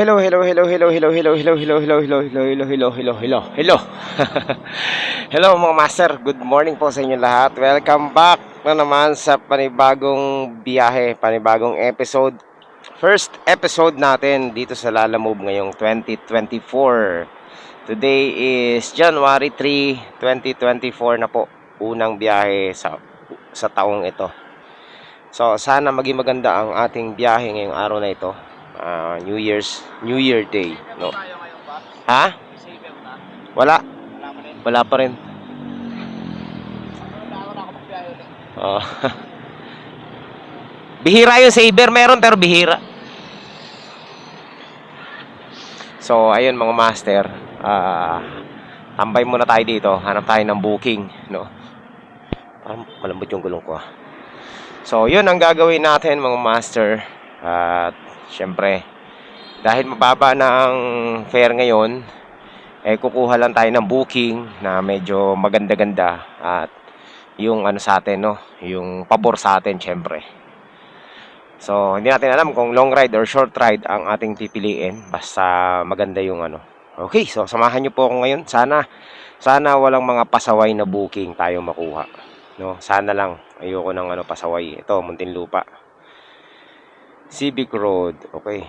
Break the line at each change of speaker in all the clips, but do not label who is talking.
Hello, hello, hello, hello, hello, hello, hello, hello, hello, hello, hello, hello, hello, hello, hello, hello. hello mga master, good morning po sa inyo lahat. Welcome back na naman sa panibagong biyahe, panibagong episode. First episode natin dito sa Lala Move ngayong 2024. Today is January 3, 2024 na po. Unang biyahe sa sa taong ito. So sana maging maganda ang ating biyahe ngayong araw na ito. Ah, New Year's New Year Day, no? Ha? Wala. Wala pa rin. Oh. bihira yung saber meron pero bihira. So, ayun mga master, ah tambay muna tayo dito. Hanap tayo ng booking, no? Parang malambot yung gulong ko. ah. So, yun ang gagawin natin mga master. At syempre, dahil mababa na ang fare ngayon, eh kukuha lang tayo ng booking na medyo maganda-ganda at yung ano sa atin, no? Yung pabor sa atin, syempre. So, hindi natin alam kung long ride or short ride ang ating pipiliin. Basta maganda yung ano. Okay, so samahan niyo po ako ngayon. Sana, sana walang mga pasaway na booking tayo makuha. No, sana lang. Ayoko ng ano pasaway. Ito, Muntinlupa. Civic Road. Okay.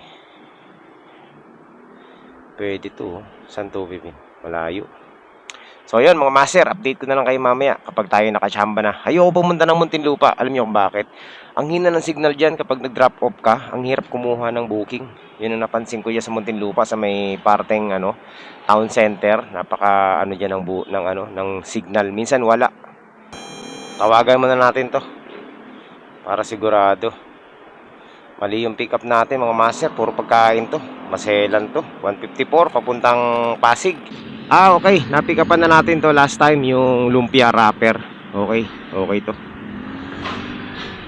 Pwede to. oh. Saan to? Malayo. So, yun, mga master. Update ko na lang kayo mamaya kapag tayo nakachamba na. Ayoko pumunta ng Muntinlupa. Alam niyo kung bakit? Ang hina ng signal dyan kapag nag-drop off ka, ang hirap kumuha ng booking. Yun ang napansin ko dyan sa Muntinlupa sa may parteng ano, town center. Napaka ano dyan ng, bu- ng, ano, ng signal. Minsan wala. Tawagan muna natin to. Para sigurado. Mali yung pick up natin mga master. Puro pagkain to. Maselan to. 154 papuntang Pasig. Ah, okay. Napick upan na natin to last time. Yung lumpia wrapper. Okay. Okay to.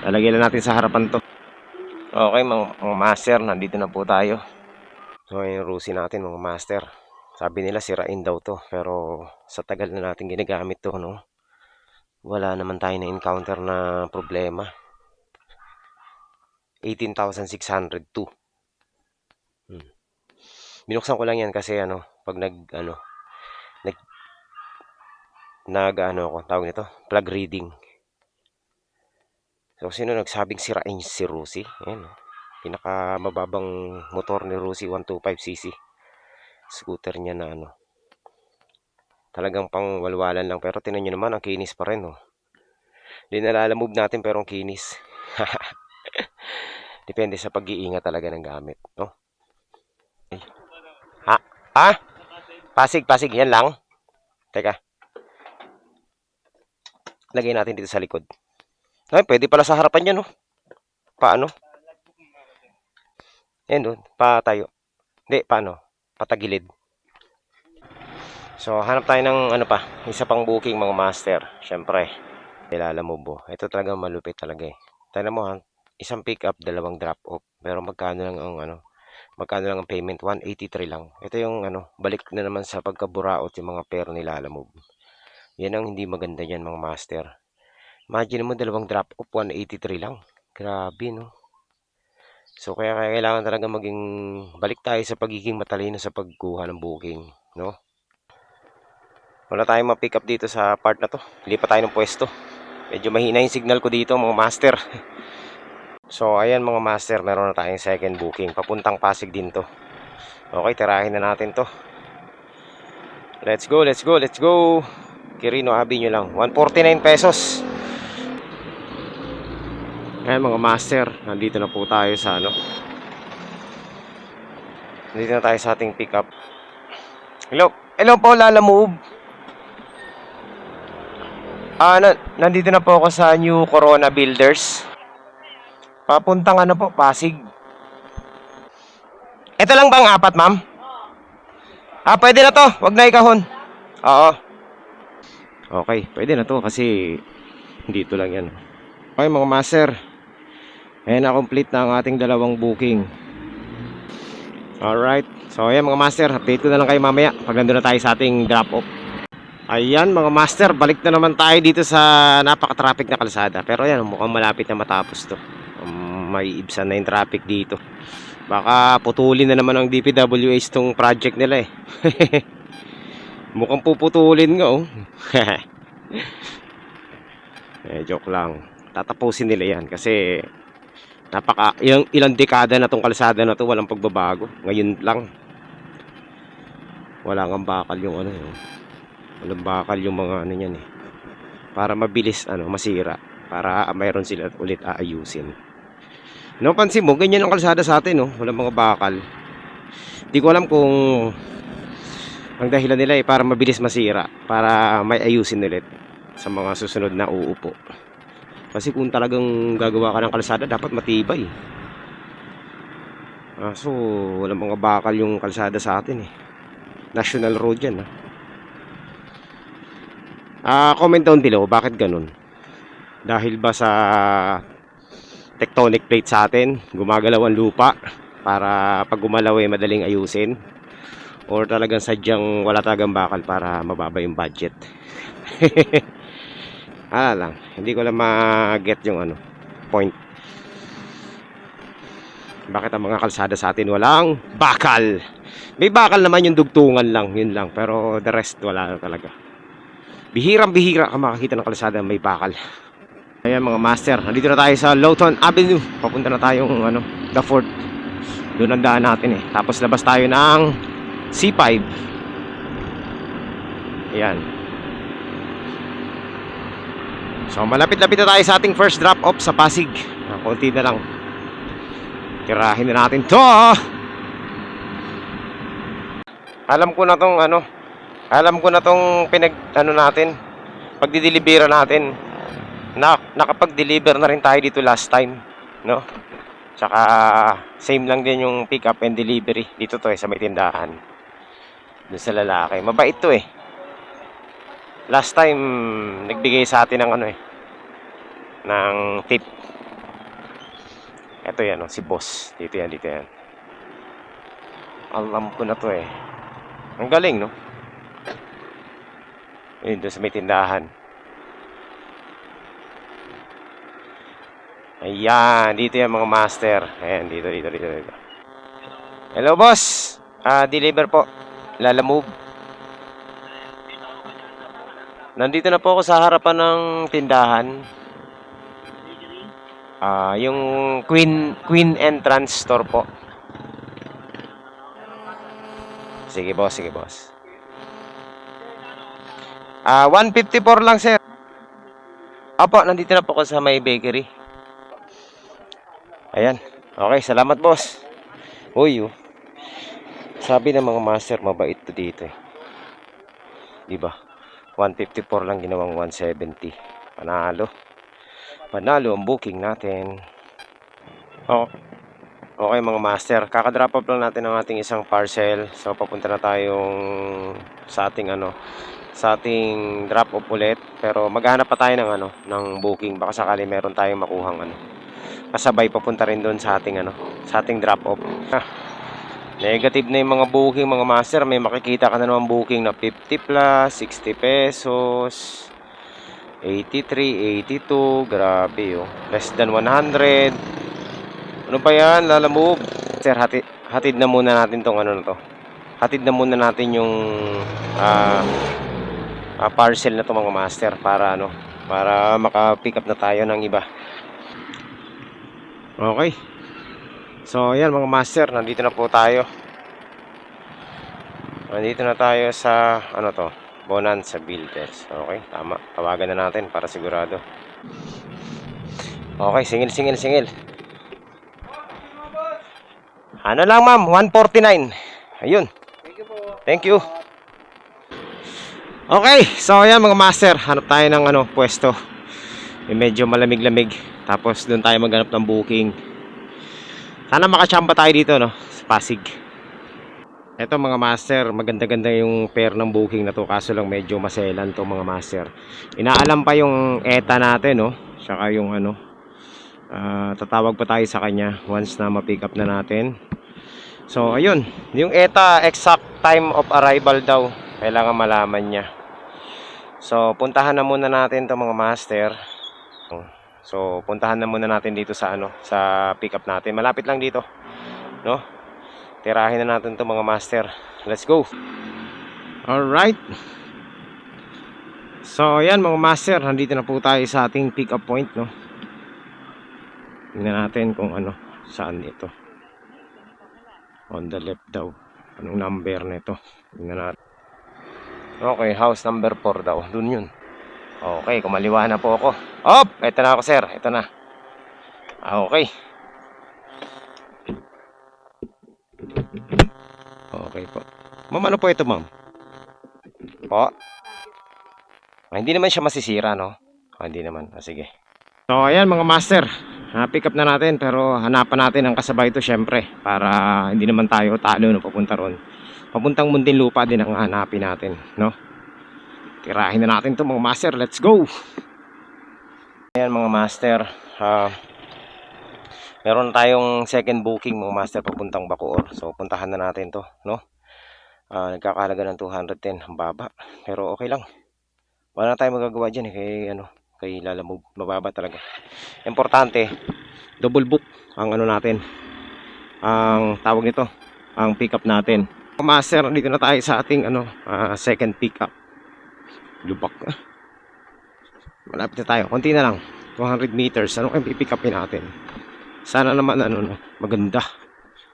Lalagyan na natin sa harapan to. Okay mga, mga master. Nandito na po tayo. So yung rusi natin mga master. Sabi nila sirain daw to. Pero sa tagal na natin ginagamit to no. Wala naman tayo na encounter na problema. 18,602. Hmm. Binuksan ko lang yan kasi ano, pag nag ano nag nag ano ako, tawag nito, plug reading. So sino nagsabing sirain si Rusi? Ayan. oh. Pinaka mababang motor ni Rusi 125cc. Scooter niya na ano. Talagang pang walwalan lang pero tinan niyo naman ang kinis pa rin oh. Hindi nalalamove natin pero ang kinis. Depende sa pag-iingat talaga ng gamit, no? Ay. Ha? Ha? Pasig, pasig. Yan lang. Teka. Lagay natin dito sa likod. Ay, pwede pala sa harapan yan, no? Paano? Yan doon. Pa tayo. Hindi, paano? Patagilid. So, hanap tayo ng ano pa. Isa pang booking, mga master. Siyempre. Kilala mo bo. Ito talaga malupit talaga eh. Tignan mo ha. Isang pick up, dalawang drop off. Pero magkano lang ang ano? Magkano lang ang payment? 183 lang. Ito yung ano, balik na naman sa pagkaburaot yung mga pair ni Lalamove. Yan ang hindi maganda yan mga master. Imagine mo dalawang drop off, 183 lang. Grabe no. So kaya, kaya kailangan talaga maging balik tayo sa pagiging matalino sa pagkuha ng booking, no? Wala tayong ma-pick up dito sa part na to. Lipat tayo ng pwesto. Medyo mahina yung signal ko dito mga master. So, ayan mga master, meron na tayong second booking. Papuntang Pasig din to. Okay, tirahin na natin to. Let's go, let's go, let's go. Kirino Avenue lang. 149 pesos. Ayan mga master, nandito na po tayo sa ano. Nandito na tayo sa ating pickup. Hello, hello po Lala Move. Ah, na, nandito na po ako sa New Corona Builders. Papuntang ano po, Pasig. Ito lang bang apat, ma'am? Ah, pwede na to. Wag na ikahon. Oo. Okay, pwede na to kasi dito lang yan. Okay, mga master. Ayan na complete na ang ating dalawang booking. Alright. So, ayan mga master. Update ko na lang kayo mamaya pag nandun na tayo sa ating drop-off. Ayan mga master, balik na naman tayo dito sa napaka-traffic na kalsada. Pero ayan, mukhang malapit na matapos to. Um, may ibsan na yung traffic dito. Baka putulin na naman ang DPWH tong project nila eh. Mukhang puputulin nga oh. eh, joke lang. Tatapusin nila yan kasi napaka ilang, ilang dekada na tong kalsada na to walang pagbabago. Ngayon lang. Wala nga bakal yung ano yun. Walang bakal yung mga ano yan eh. Para mabilis ano masira. Para mayroon sila ulit aayusin. No, pansin mo, ganyan ang kalsada sa atin, no? Walang mga bakal. Di ko alam kung ang dahilan nila ay para mabilis masira, para may ayusin ulit sa mga susunod na uupo. Kasi kung talagang gagawa ka ng kalsada, dapat matibay. Ah, so, walang mga bakal yung kalsada sa atin eh. National road yan, ah. Ah, comment down below, bakit ganun? Dahil ba sa tectonic plate sa atin, gumagalaw ang lupa para pag gumalaw ay madaling ayusin or talagang sadyang wala talagang bakal para mababa yung budget. Ala lang, hindi ko lang ma-get yung ano, point. Bakit ang mga kalsada sa atin walang bakal? May bakal naman yung dugtungan lang, yun lang. Pero the rest wala talaga. Bihirang bihira ka makakita ng kalsada may bakal. Ayan mga master, nandito na tayo sa Lawton Avenue. Papunta na tayong ano, The Fort. Doon ang daan natin eh. Tapos labas tayo ng C5. Ayan. So malapit-lapit na tayo sa ating first drop off sa Pasig. Ah, konti na lang. Tirahin na natin to. Alam ko na tong ano, alam ko na tong pinag ano natin, pagdidelibera natin na, nakapag-deliver na rin tayo dito last time, no? Tsaka same lang din yung pick up and delivery dito to eh sa may tindahan. Doon sa lalaki. Mabait to eh. Last time nagbigay sa atin ng ano eh ng tip. Ito yan, oh, si boss. Dito yan, dito yan. Alam ko na to eh. Ang galing, no? Yun, doon sa may tindahan. Ayan, dito yan mga master. Ayan, dito, dito, dito, dito. Hello, boss. Ah, deliver po. Lala move. Nandito na po ako sa harapan ng tindahan. Ah, yung Queen Queen Entrance Store po. Sige, boss, sige, boss. Ah, 154 lang, sir. Apo, nandito na po ako sa may bakery. Ayan. Okay, salamat boss. Uy, oh. Sabi ng mga master, mabait to dito eh. Di ba? 154 lang ginawang 170. Panalo. Panalo ang booking natin. Oh. Okay mga master, kakadrop off lang natin ang ating isang parcel. So papunta na tayong sa ating ano, sa ating drop off ulit. Pero maghanap pa tayo ng ano, ng booking baka sakali meron tayong makuhang ano kasabay papunta rin doon sa ating ano, sa ating drop off. Ah, negative na yung mga booking mga master, may makikita ka na naman booking na 50 plus, 60 pesos, 83, 82, grabe oh. Less than 100. Ano pa yan? Lala move. Sir, hatid, hatid na muna natin tong ano na to. Hatid na muna natin yung ah ah, parcel na to mga master para ano, para maka-pick up na tayo ng iba. Okay. So, ayan mga master, nandito na po tayo. Nandito na tayo sa, ano to, Bonanza Builders. Okay, tama. Tawagan na natin para sigurado. Okay, singil, singil, singil. Ano lang ma'am, 149. Ayun. Thank you. Okay, so ayan mga master, hanap tayo ng ano, pwesto. Yung medyo malamig-lamig. Tapos doon tayo maghanap ng booking. Sana makachamba tayo dito no, sa Pasig. Eto mga master, maganda-ganda yung pair ng booking na to kaso lang medyo maselan to mga master. Inaalam pa yung ETA natin no, saka yung ano, ah, tatawag pa tayo sa kanya once na ma-pick up na natin. So ayun, yung ETA exact time of arrival daw, kailangan malaman niya. So puntahan na muna natin to mga master. So, puntahan na muna natin dito sa ano, sa pickup natin. Malapit lang dito. no? Tirahin na natin 'to mga master. Let's go. Alright. So, ayan mga master, nandito na po tayo sa ating pick up point, no? Tingnan natin kung ano, saan ito. On the left daw. Anong number nito? Tingnan natin. Okay, house number 4 daw. Doon yun. Okay, kumaliwa na po ako. Op! Ito na ako, sir. Ito na. Ah, okay. Okay po. Ma'am, ano po ito, ma'am? Po? Ah, hindi naman siya masisira, no? Ah, hindi naman. Ah, sige. So, ayan mga master. Na-pick up na natin pero hanapan natin ang kasabay ito syempre para hindi naman tayo talo no papunta ron. Papuntang Muntinlupa din ang hanapin natin, no? Tirahin na natin 'to mga master. Let's go. Ayan mga master. ah meron tayong second booking mga master papuntang Bacoor. So puntahan na natin 'to, no? Ah, nagkakalaga ng 210 ang baba. Pero okay lang. Wala na tayong magagawa diyan eh kay ano, kay Lalamove. Mababa talaga. Importante, double book ang ano natin. Ang tawag nito, ang pickup natin. Master, dito na tayo sa ating ano, ah, second pickup. Lubak. Malapit na tayo. Konti na lang. 200 meters. Ano kayong pipick upin natin? Sana naman ano, no, maganda.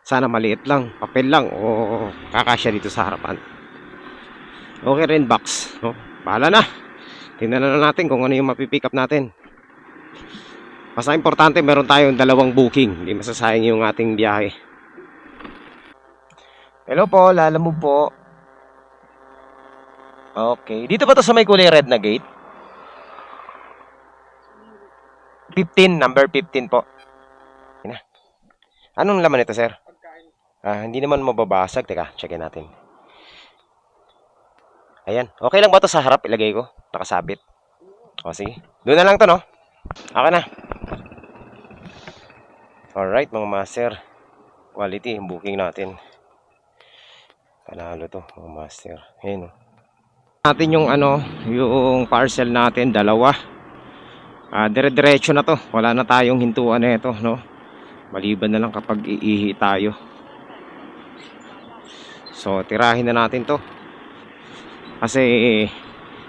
Sana maliit lang, papel lang o kakasya dito sa harapan. Okay rin box, no? Bahala na. Tingnan na natin kung ano yung mapipick up natin. Basta importante meron tayong dalawang booking. Hindi masasayang yung ating biyahe. Hello po, lalamove po. Okay. Dito ba to sa may kulay red na gate? 15, number 15 po. Yan na. Anong laman ito, sir? Ah, hindi naman mababasag. Teka, checkin natin. Ayan. Okay lang ba to sa harap? Ilagay ko. Nakasabit. O, sige. Doon na lang to, no? Okay na. Alright, mga master. Quality, booking natin. Panalo to, mga master. Ayan, oh. Natin yung ano, yung parcel natin, dalawa. Ah, dire-diretso na to. Wala na tayong hintuan na ito, no? Maliban na lang kapag iihi tayo. So, tirahin na natin to. Kasi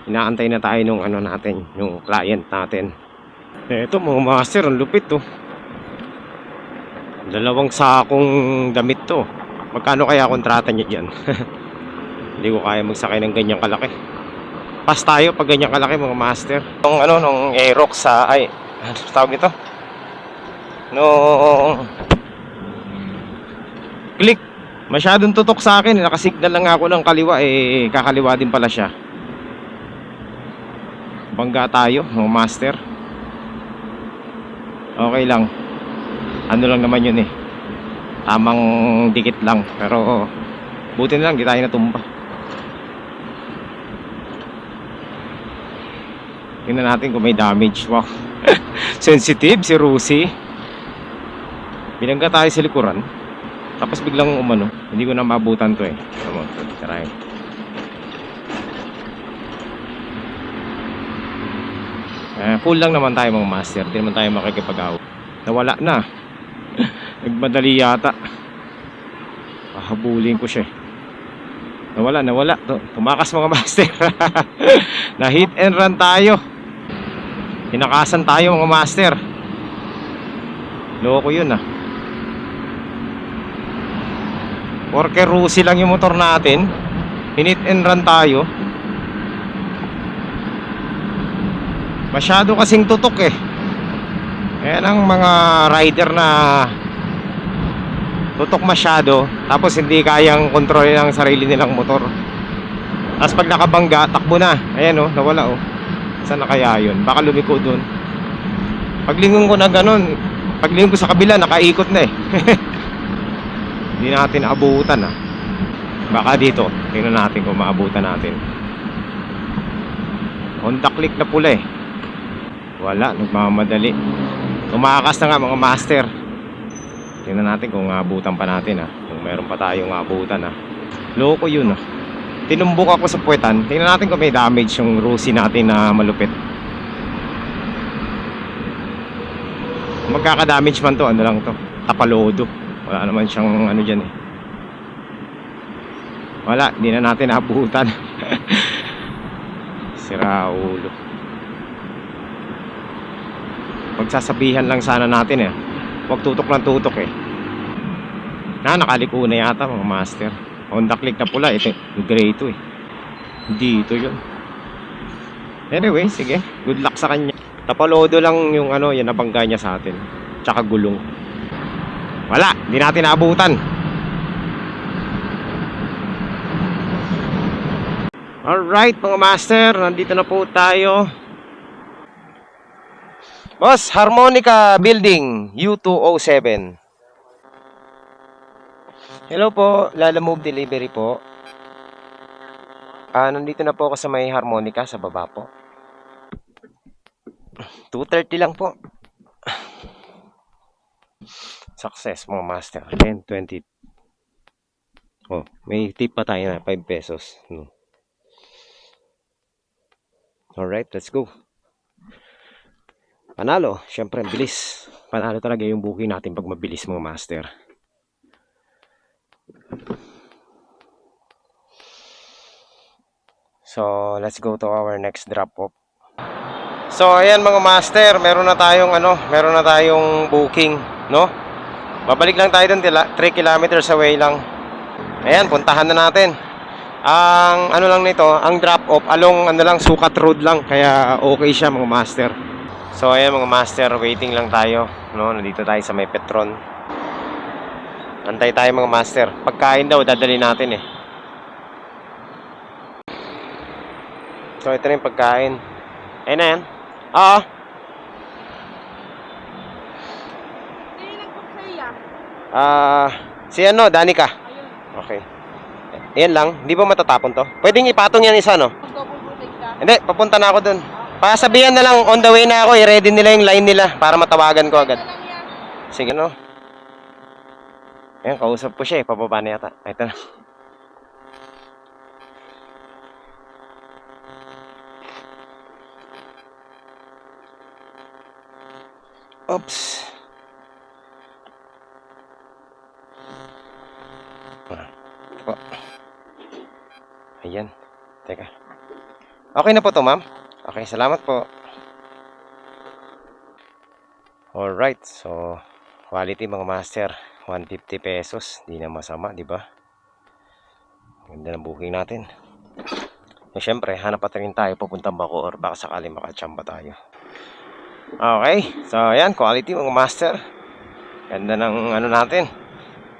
inaantay na tayo nung ano natin, yung client natin. Ito mga master, ang lupit to. Dalawang sakong damit to. Magkano kaya kontrata niya diyan? Hindi ko kaya magsakay ng ganyang kalaki. Pas tayo pag ganyang kalaki mga master. Nung ano, nung Aerox sa, ay, ano tawag nito? Nung click Masyadong tutok sa akin, nakasignal lang ako ng kaliwa eh kakaliwa din pala siya. Bangga tayo, mga master. Okay lang. Ano lang naman yun eh. Tamang dikit lang, pero buti na lang di tayo natumba. Tingnan natin kung may damage. Wow. Sensitive si Rusi. Binangga tayo sa likuran. Tapos biglang umano, hindi ko na mabutan to eh. Come on, try. Eh, full lang naman tayo mga master. Hindi naman tayo makikipag Nawala na. Nagmadali yata. Pahabulin ko siya. eh. Nawala, nawala. Tu- Tumakas mga master. na hit and run tayo. Tinakasan tayo mga master. Loko yun ah. Worker Rusi lang yung motor natin. Hinit and run tayo. Masyado kasing tutok eh. Ayan ang mga rider na tutok masyado tapos hindi kayang kontrolin ang sarili nilang motor. Tapos pag nakabangga, takbo na. Ayan oh, nawala oh. Saan na kaya yun? Baka lumiko dun. Paglingon ko na ganun, paglingon ko sa kabila, nakaikot na eh. Hindi natin abutan ah. Baka dito, tingnan natin kung maabutan natin. Honda click na pula eh. Wala, nagmamadali. Tumakas na nga mga master. Tingnan natin kung abutan pa natin ah. Kung meron pa tayong abutan ah. Loko yun ah. Tinumbok ako sa puwetan. Tingnan natin kung may damage yung Rusi natin na malupit. Magkaka-damage man to, ano lang to. Tapalodo. Wala naman siyang ano dyan eh. Wala, hindi na natin naabutan. Sira ulo. Pagsasabihan lang sana natin eh. Huwag tutok ng tutok eh. Na, nakaliko na yata mga master. Honda Click na pula, ito, gray ito eh. Dito yun. Anyway, sige. Good luck sa kanya. Tapalodo lang yung ano, yan nabangga niya sa atin. Tsaka gulong. Wala, hindi natin naabutan. Alright mga master, nandito na po tayo. Boss, Harmonica Building, U207. Hello po, Lala Move Delivery po. Ah, nandito na po ako sa may Harmonica sa baba po. 230 lang po. Success mga master. 10, 20. Oh, may tip pa tayo na 5 pesos. No. Alright, let's go. Panalo, syempre ang bilis. Panalo talaga yung booking natin pag mabilis mga master. So, let's go to our next drop off. So, ayan mga master, meron na tayong ano, meron na tayong booking, no? Babalik lang tayo doon, 3 kilometers away lang. Ayan, puntahan na natin. Ang ano lang nito, ang drop off along ano lang sukat road lang kaya okay siya mga master. So ayan mga master, waiting lang tayo, no? Nandito tayo sa may Petron. Antay tayo mga master. Pagkain daw dadali natin eh. So ito na yung pagkain. Ayun na yan. Oo. Ah, si ano, Danica. Okay. Ayan lang, hindi ba matatapon to? Pwedeng ipatong yan isa, no? Hindi, papunta na ako dun. Pasabihan na lang, on the way na ako, i-ready nila yung line nila para matawagan ko agad.
Yan?
Sige, no? Ayan, kausap ko siya eh, pababa na yata. Ay, Ito na. Oops. Ah, po. Ayan. Teka. Okay na po to, ma'am? Okay, salamat po. Alright, so quality mga master, 150 pesos, di na masama, di ba? Ganda ng booking natin. Eh, syempre, hanap pa rin tayo papuntang Bacoor, baka sakali makachamba tayo. Okay, so ayan, quality mga master. Ganda ng ano natin.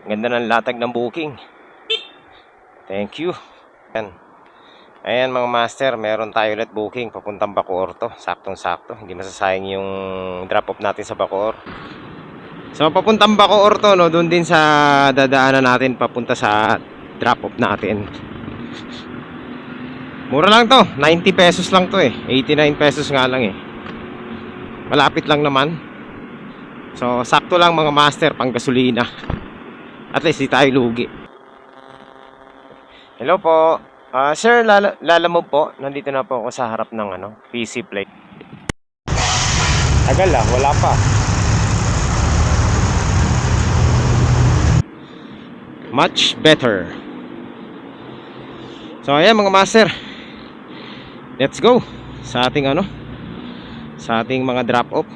Ganda ng latag ng booking. Thank you. Ayan. Ayan mga master, meron tayo ulit booking papuntang Bacoor to. Saktong-sakto. Hindi masasayang yung drop off natin sa Bacoor. So papuntang Bacoor to, no, doon din sa dadaanan natin papunta sa drop off natin. Mura lang to, 90 pesos lang to eh. 89 pesos nga lang eh. Malapit lang naman. So sakto lang mga master pang gasolina. At least di tayo lugi. Hello po. Ah, sir, lala, lala mo po. Nandito na po ako sa harap ng ano, PC plate. Tagal ah, wala pa. Much better. So ayan mga master. Let's go sa ating ano sa ating mga drop off.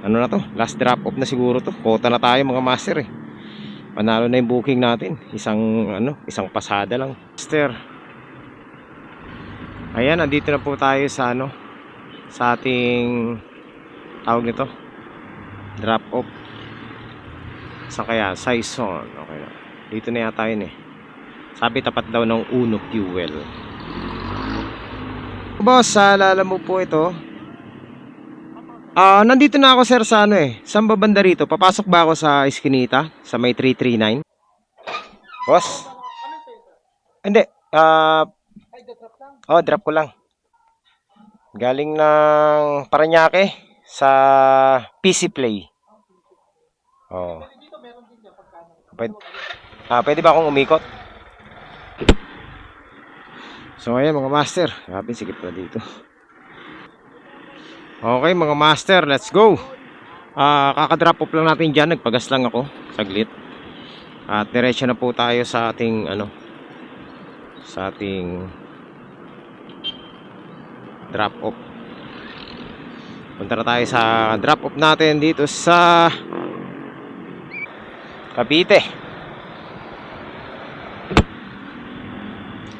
Ano na to? Last drop off na siguro to. Kota na tayo mga master eh. Panalo na yung booking natin. Isang ano, isang pasada lang. Master. Ayan, nandito na po tayo sa ano sa ating tawag nito drop off sa kaya Saison okay na dito na yata yun eh sabi tapat daw ng Uno Fuel boss alala mo po ito ah nandito na ako sir sa ano eh saan ba banda rito papasok ba ako sa Eskinita sa may 339 boss hindi ah
lang.
Oh, drop ko lang. Galing ng Paranaque sa PC Play. Oh. Pwede, ah, pwede ba akong umikot? So, ayan mga master. Grabe, sikip na dito. Okay, mga master, let's go. Ah, kakadrop off lang natin dyan. Nagpagas lang ako. Saglit. At diretso na po tayo sa ating ano sa ating drop off. Punta na tayo sa drop off natin dito sa Cavite.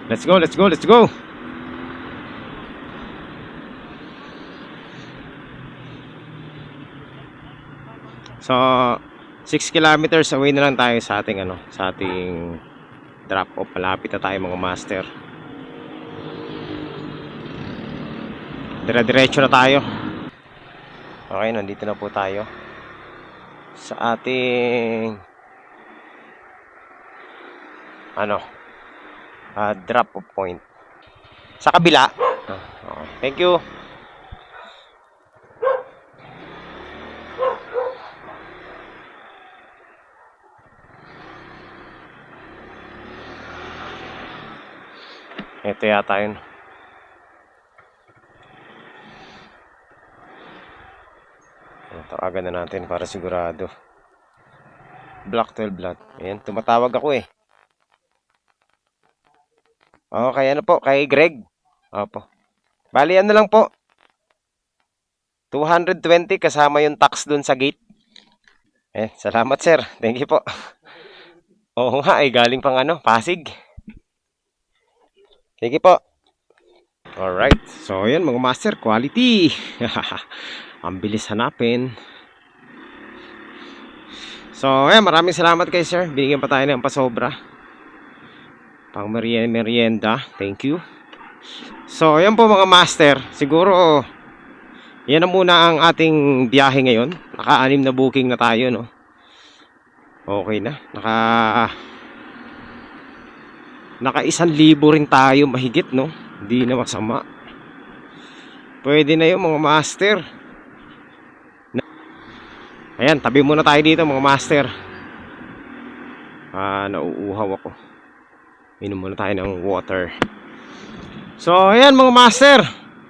Let's go, let's go, let's go. So, 6 kilometers away na lang tayo sa ating ano, sa ating drop off. Malapit na tayo mga master. Dire-diretso na tayo. Okay, nandito na po tayo sa ating ano ah, drop off point. Sa kabila. Okay. Thank you. Ito yata yun. Tawagan na natin para sigurado. Black 12 blood. Ayan, tumatawag ako eh. Oo, kay ano po, kay Greg. Opo. Bali, ano lang po. 220 kasama yung tax dun sa gate. Eh, salamat sir. Thank you po. Oo nga, ay galing pang ano, Pasig. Sige po. Alright. So, yun mga master, quality. Ang bilis hanapin. So, ayan, maraming salamat kay sir. Binigyan pa tayo ng pasobra. Pang merien- merienda. Thank you. So, ayan po mga master. Siguro, yan na muna ang ating biyahe ngayon. Naka-anim na booking na tayo, no? Okay na. Naka... Naka isang libo rin tayo mahigit, no? Hindi na masama. Pwede na yun, mga master. Ayan, tabi muna tayo dito, mga master. Ah, nauuhaw ako. Inom muna tayo ng water. So, ayan mga master.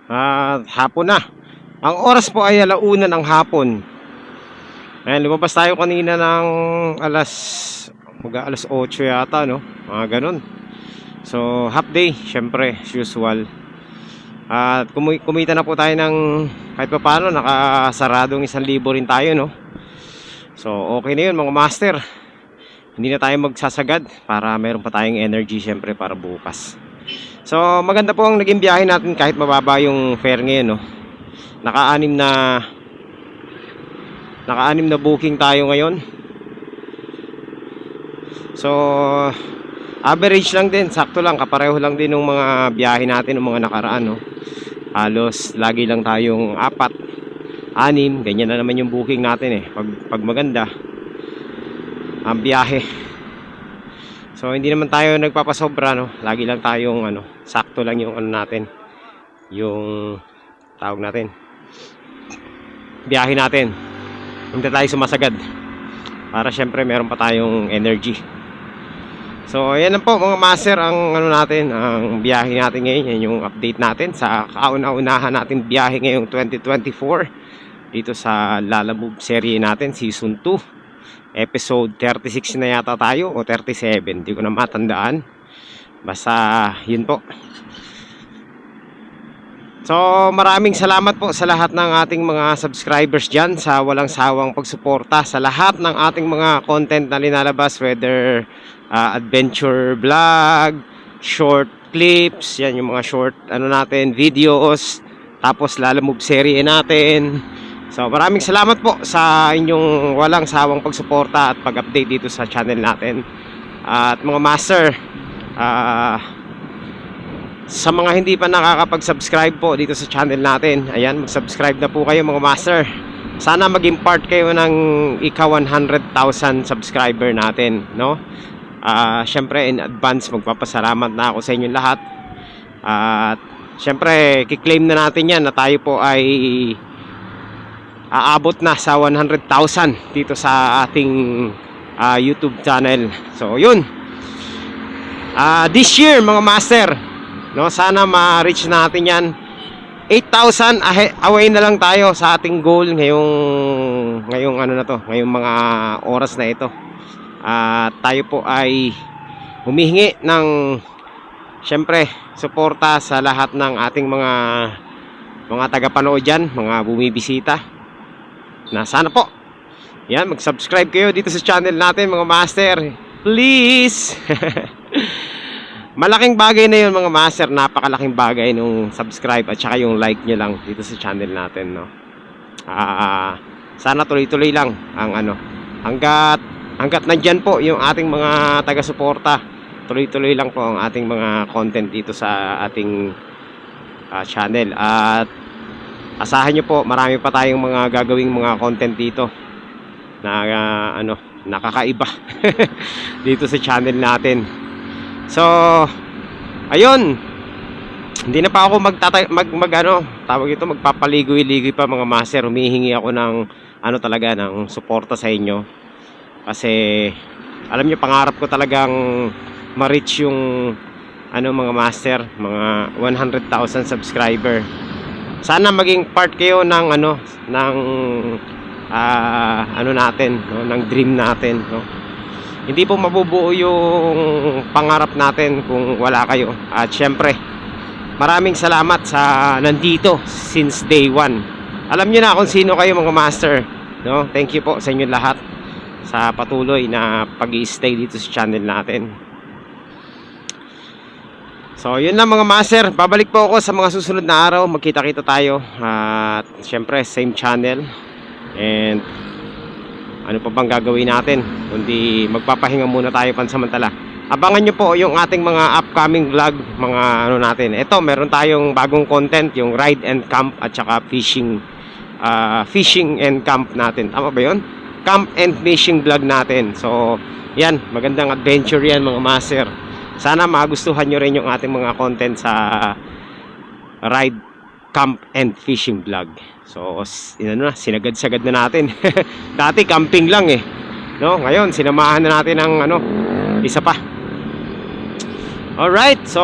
Ah, hapon na. Ang oras po ay alauna ng hapon. Ayan, lumabas tayo kanina ng alas mga alas 8 yata, no? Mga ganun. So, half day, syempre, as usual. At kumi- kumita na po tayo ng kahit pa paano, nakasaradong isang libo rin tayo, no? So, okay na yun mga master. Hindi na tayo magsasagad para meron pa tayong energy syempre para bukas. So, maganda po ang naging biyahe natin kahit mababa yung fare ngayon, no? Naka-anim na naka-anim na booking tayo ngayon. So, average lang din, sakto lang, kapareho lang din ng mga biyahe natin ng mga nakaraan, no? Halos lagi lang tayong apat, anim, ganyan na naman yung booking natin eh. Pag, pag maganda, ang biyahe. So, hindi naman tayo nagpapasobra, no? Lagi lang tayong, ano, sakto lang yung ano natin. Yung, tawag natin. Biyahe natin. Hindi tayo sumasagad. Para syempre meron pa tayong energy. So, ayan lang po mga master ang ano natin, ang biyahe natin ngayon, yan yung update natin sa kauna-unahan natin biyahe ngayong 2024 dito sa Lala Move serie natin, season 2. Episode 36 na yata tayo o 37, hindi ko na matandaan. Basta, yun po. So, maraming salamat po sa lahat ng ating mga subscribers dyan sa walang sawang pagsuporta sa lahat ng ating mga content na linalabas whether uh, adventure vlog, short clips, yan yung mga short ano natin, videos, tapos lalamove serie natin. So, maraming salamat po sa inyong walang sawang pagsuporta at pag-update dito sa channel natin. At mga master, ah sa mga hindi pa nakakapag-subscribe po dito sa channel natin, ayan, mag-subscribe na po kayo mga master. Sana maging part kayo ng ika 100,000 subscriber natin, no? Ah, syempre in advance magpapasalamat na ako sa inyo lahat. At syempre, kiklaim na natin 'yan na tayo po ay aabot na sa 100,000 dito sa ating ah, YouTube channel. So, yun. Ah, this year mga master, no, sana ma-reach natin 'yan. 8,000 ahe- away na lang tayo sa ating goal ngayong ngayong ano na to, ngayong mga oras na ito. At tayo po ay humihingi ng syempre suporta sa lahat ng ating mga mga tagapanood dyan, mga bumibisita na sana po. Yan, mag-subscribe kayo dito sa channel natin mga master. Please. Malaking bagay na yun mga master. Napakalaking bagay nung subscribe at saka yung like nyo lang dito sa channel natin no? Ah, sana tuloy-tuloy lang ang ano. Hanggat hanggat nandyan po yung ating mga taga-suporta tuloy-tuloy lang po ang ating mga content dito sa ating ah, channel. At asahan nyo po marami pa tayong mga gagawing mga content dito na ah, ano nakakaiba dito sa channel natin. So ayun. Hindi na pa ako magtata mag, mag ano tawag ito magpapaligoy-ligoy pa mga master. Humihingi ako ng ano talaga ng suporta sa inyo. Kasi alam niyo pangarap ko talagang ma-reach yung ano mga master mga 100,000 subscriber sana maging part kayo ng ano ng ah, ano natin no, ng dream natin no. Hindi po mabubuo yung pangarap natin kung wala kayo. At syempre maraming salamat sa nandito since day one. Alam niyo na kung sino kayo mga master no? Thank you po sa inyo lahat sa patuloy na pag stay dito sa channel natin So, yun lang mga master. Babalik po ako sa mga susunod na araw. Magkita-kita tayo. At syempre, same channel. And ano pa bang gagawin natin? Kundi magpapahinga muna tayo pansamantala. Abangan nyo po yung ating mga upcoming vlog, mga ano natin. Ito, meron tayong bagong content, yung ride and camp at saka fishing ah, fishing and camp natin. Tama ba yun? Camp and fishing vlog natin. So, yan, magandang adventure yan mga master. Sana magustuhan nyo rin yung ating mga content sa ride, camp, and fishing vlog. So, yun na, sinagad-sagad na natin. Dati camping lang eh. No, ngayon sinamahan na natin ng ano, isa pa. Alright, so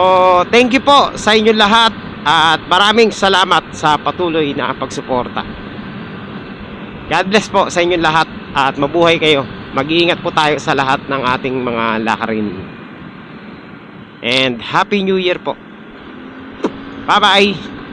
thank you po sa inyo lahat at maraming salamat sa patuloy na pagsuporta. God bless po sa inyo lahat at mabuhay kayo. Mag-iingat po tayo sa lahat ng ating mga lakarin. And Happy New Year po. Bye-bye!